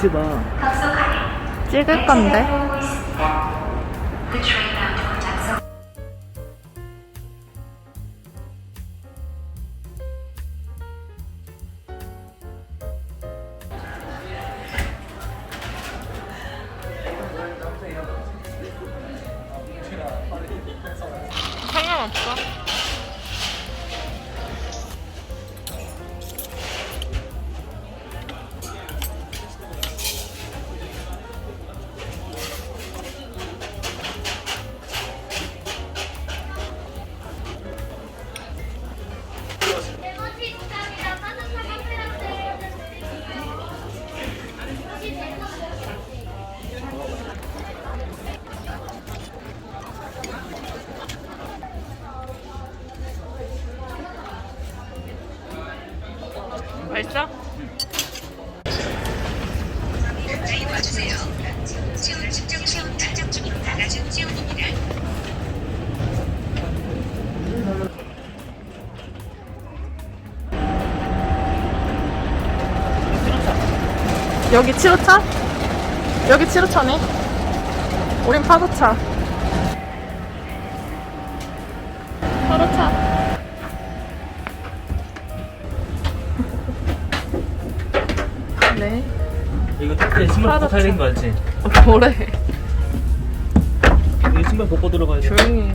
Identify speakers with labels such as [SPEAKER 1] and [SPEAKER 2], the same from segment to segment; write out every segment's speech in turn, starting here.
[SPEAKER 1] 찍어봐.
[SPEAKER 2] 찍을 건데. 맛있어?
[SPEAKER 3] 가까이 와주세요. 지원 측정 시험 단장 중입니다. 낮은 지원입니다.
[SPEAKER 2] 여기 7호차? 여기 7호차네. 우린 8호차. 8호차.
[SPEAKER 1] 신발 벗고 되는 거 알지?
[SPEAKER 2] 뭐래.
[SPEAKER 1] 이거 신발 벗고 들어가야 돼.
[SPEAKER 2] 조용히 해.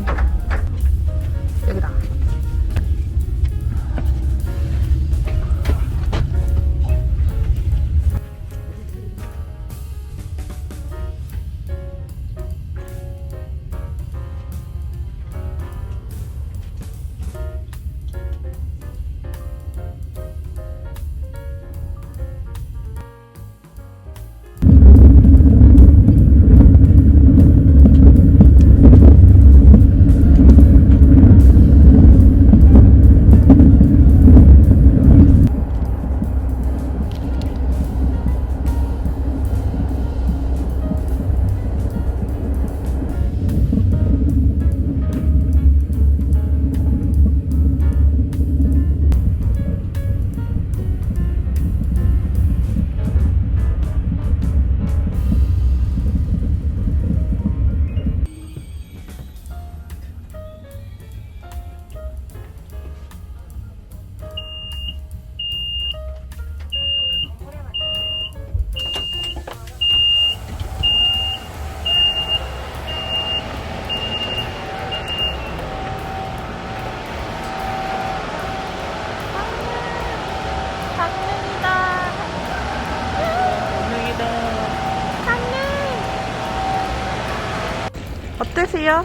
[SPEAKER 2] 어떠세요?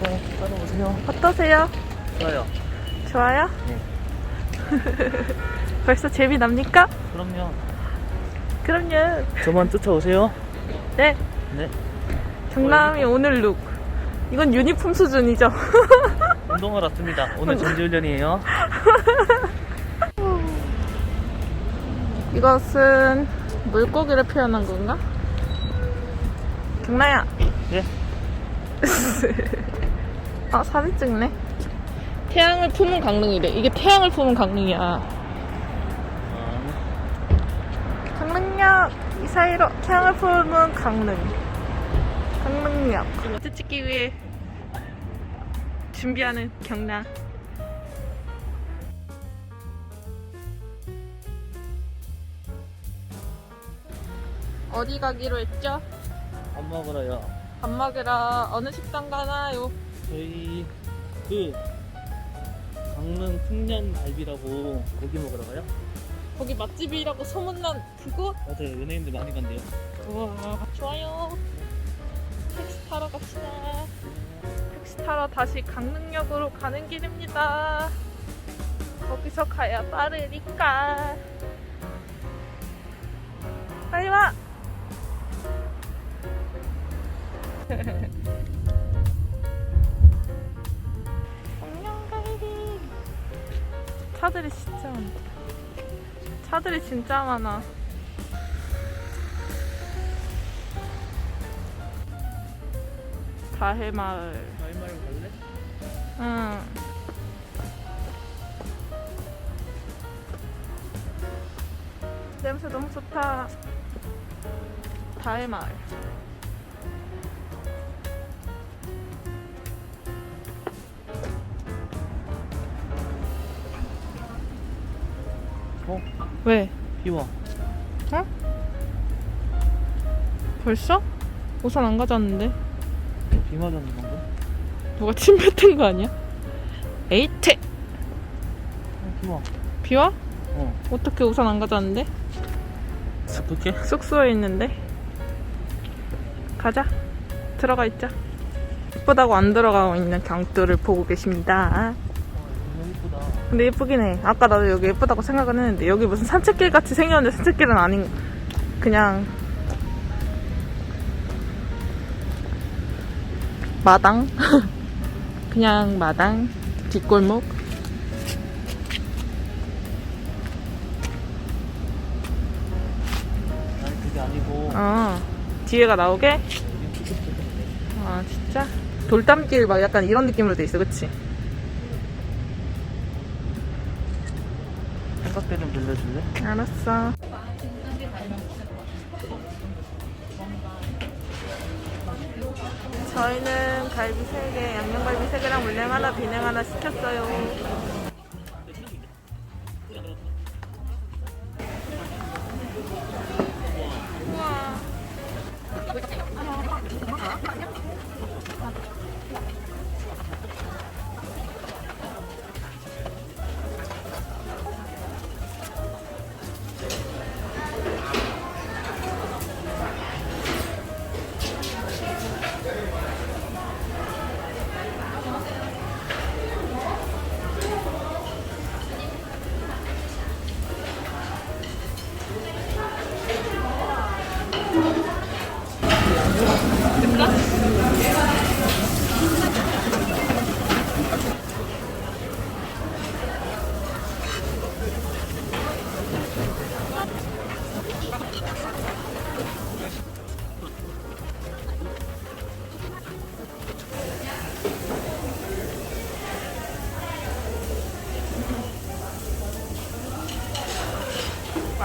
[SPEAKER 1] 어, 따라오세요.
[SPEAKER 2] 어떠세요?
[SPEAKER 1] 좋아요.
[SPEAKER 2] 좋아요?
[SPEAKER 1] 네.
[SPEAKER 2] 벌써 재미 납니까?
[SPEAKER 1] 그럼요.
[SPEAKER 2] 그럼요.
[SPEAKER 1] 저만 쫓아오세요.
[SPEAKER 2] 네.
[SPEAKER 1] 네.
[SPEAKER 2] 경남이 오늘 룩. 이건 유니폼 수준이죠.
[SPEAKER 1] 운동하러 왔습니다. 오늘 전지훈련이에요.
[SPEAKER 2] 이것은 물고기를 표현한 건가? 경나야.
[SPEAKER 1] 네.
[SPEAKER 2] 아 사진 찍네. 태양을 품은 강릉이래. 이게 태양을 품은 강릉이야.
[SPEAKER 1] 어,
[SPEAKER 2] 강릉역 이 사이로 태양을 품은 강릉. 강릉역. 사진 찍기 위해 준비하는 경나. 어디 가기로 했죠?
[SPEAKER 1] 밥 먹으러요.
[SPEAKER 2] 밥 먹으러 어느 식당 가나요?
[SPEAKER 1] 저희 그 강릉 풍년 갈비라고 고기 먹으러 가요?
[SPEAKER 2] 거기 맛집이라고 소문난 그곳?
[SPEAKER 1] 맞아요. 연예인들 많이 간대요.
[SPEAKER 2] 우와 좋아요 택시 타러 갑시다 택시 타러 다시 강릉역으로 가는 길입니다 거기서 가야 빠르니까 빨리 와 강릉갈비 차들이 진짜 많다 차들이 진짜 많아 다해마을.
[SPEAKER 1] 마을 갈래?
[SPEAKER 2] 응. 냄새 너무 좋다. 다해마을. 왜?
[SPEAKER 1] 비와.
[SPEAKER 2] 어? 벌써? 우산 안 가져왔는데?
[SPEAKER 1] 비 맞았는 건가?
[SPEAKER 2] 누가 침 뱉은 거 아니야? 에이트!
[SPEAKER 1] 어, 비 와.
[SPEAKER 2] 비와?
[SPEAKER 1] 어.
[SPEAKER 2] 어떻게 우산 안 가져왔는데?
[SPEAKER 1] 어떻게?
[SPEAKER 2] 숙소에 있는데? 가자. 들어가 있자. 예쁘다고 안 들어가고 있는 경뚜를 보고 계십니다.
[SPEAKER 1] 이쁘다.
[SPEAKER 2] 근데 예쁘긴 해. 아까 나도 여기 예쁘다고 생각은 했는데 여기 무슨 산책길 같이 생겼는데 산책길은 아닌 그냥. 마당? 그냥 마당? 뒷골목?
[SPEAKER 1] 아니 그게 아니고.
[SPEAKER 2] 어. 뒤에가 나오게? 아 진짜? 돌담길 막 약간 이런 느낌으로 돼 있어 그치?
[SPEAKER 1] 삼각대 좀 빌려줄래?
[SPEAKER 2] 알았어 저희는 갈비 3개, 양념갈비 3개랑 물냉 하나, 비냉 하나 시켰어요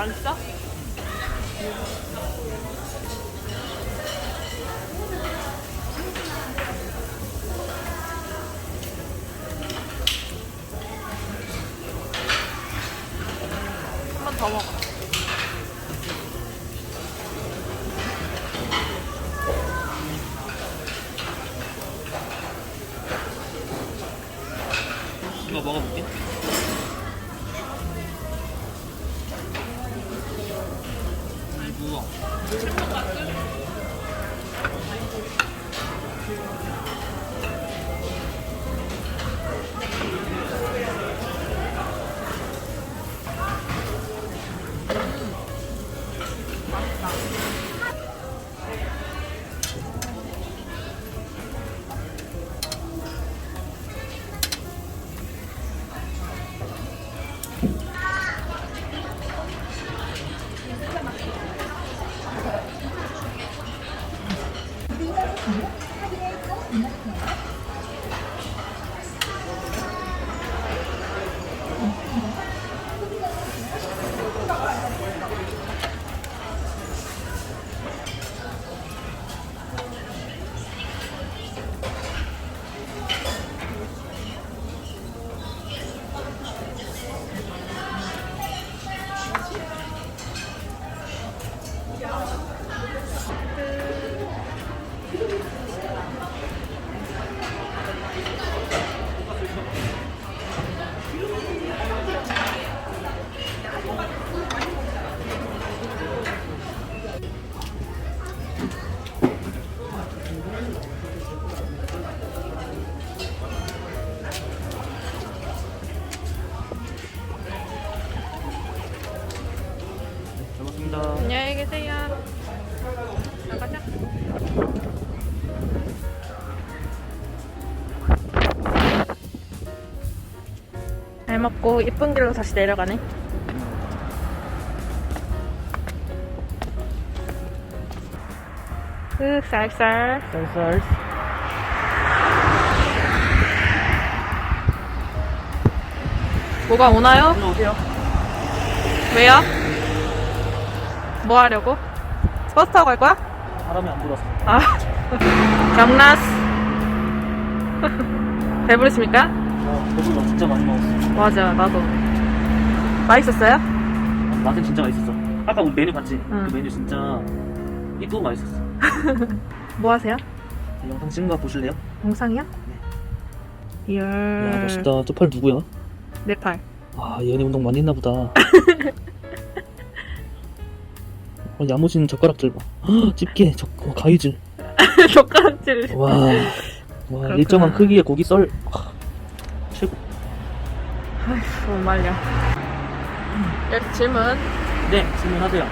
[SPEAKER 2] 맛있어? 한 번 더 먹어. 먹고 예쁜 길로 다시 내려가네. 으, 쌀쌀.
[SPEAKER 1] 쌀쌀.
[SPEAKER 2] 뭐가 오나요?
[SPEAKER 1] 오세요.
[SPEAKER 2] 왜요? 뭐 하려고? 버스 타고 갈 거야?
[SPEAKER 1] 사람이 안 들어서.
[SPEAKER 2] 아, 경라스. 배부르십니까?
[SPEAKER 1] 아, 배불러. 진짜 많이 먹었어.
[SPEAKER 2] 맞아, 나도. 맛있었어요?
[SPEAKER 1] 맛은 진짜 맛있었어. 아까 우리 메뉴 봤지?
[SPEAKER 2] 응.
[SPEAKER 1] 그 메뉴 진짜 이쁘고 맛있었어.
[SPEAKER 2] 뭐 하세요?
[SPEAKER 1] 영상 찍은 거 보실래요?
[SPEAKER 2] 영상이요? 이열.
[SPEAKER 1] 야 멋있다. 저 팔 누구야?
[SPEAKER 2] 내 팔.
[SPEAKER 1] 아 얘네 운동 많이 했나 보다. 어, 야무진 젓가락질 봐. 헉, 집게, 젓, 어, 가위질.
[SPEAKER 2] 젓가락질.
[SPEAKER 1] 와, 와
[SPEAKER 2] 그렇구나.
[SPEAKER 1] 일정한 크기의 고기 썰.
[SPEAKER 2] 아휴, 못 말려. 여기 질문.
[SPEAKER 1] 네, 질문하세요.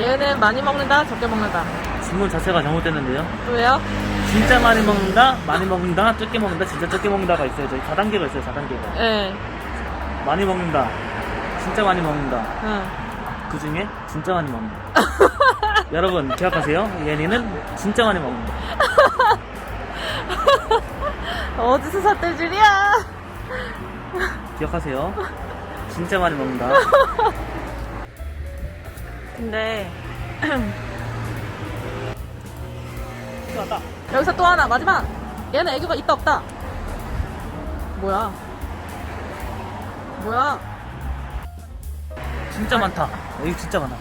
[SPEAKER 2] 얘는 많이 먹는다, 적게 먹는다.
[SPEAKER 1] 질문 자체가 잘못됐는데요.
[SPEAKER 2] 왜요?
[SPEAKER 1] 진짜 많이 먹는다, 많이 먹는다, 적게 먹는다, 진짜 적게 먹는다가 있어요. 저희 4단계가 있어요, 4단계가.
[SPEAKER 2] 예.
[SPEAKER 1] 많이 먹는다, 진짜 많이 먹는다.
[SPEAKER 2] 응.
[SPEAKER 1] 그 중에 진짜 많이 먹는다. 여러분, 기억하세요. 얘네는 진짜 많이 먹는다.
[SPEAKER 2] 어디서 샀대 줄이야?
[SPEAKER 1] 기억하세요. 진짜 많이 먹는다.
[SPEAKER 2] 근데
[SPEAKER 1] 왔다.
[SPEAKER 2] 여기서 또 하나 마지막. 얘는 애교가 있다 없다. 뭐야? 뭐야?
[SPEAKER 1] 진짜 많다. 여기 진짜 많아.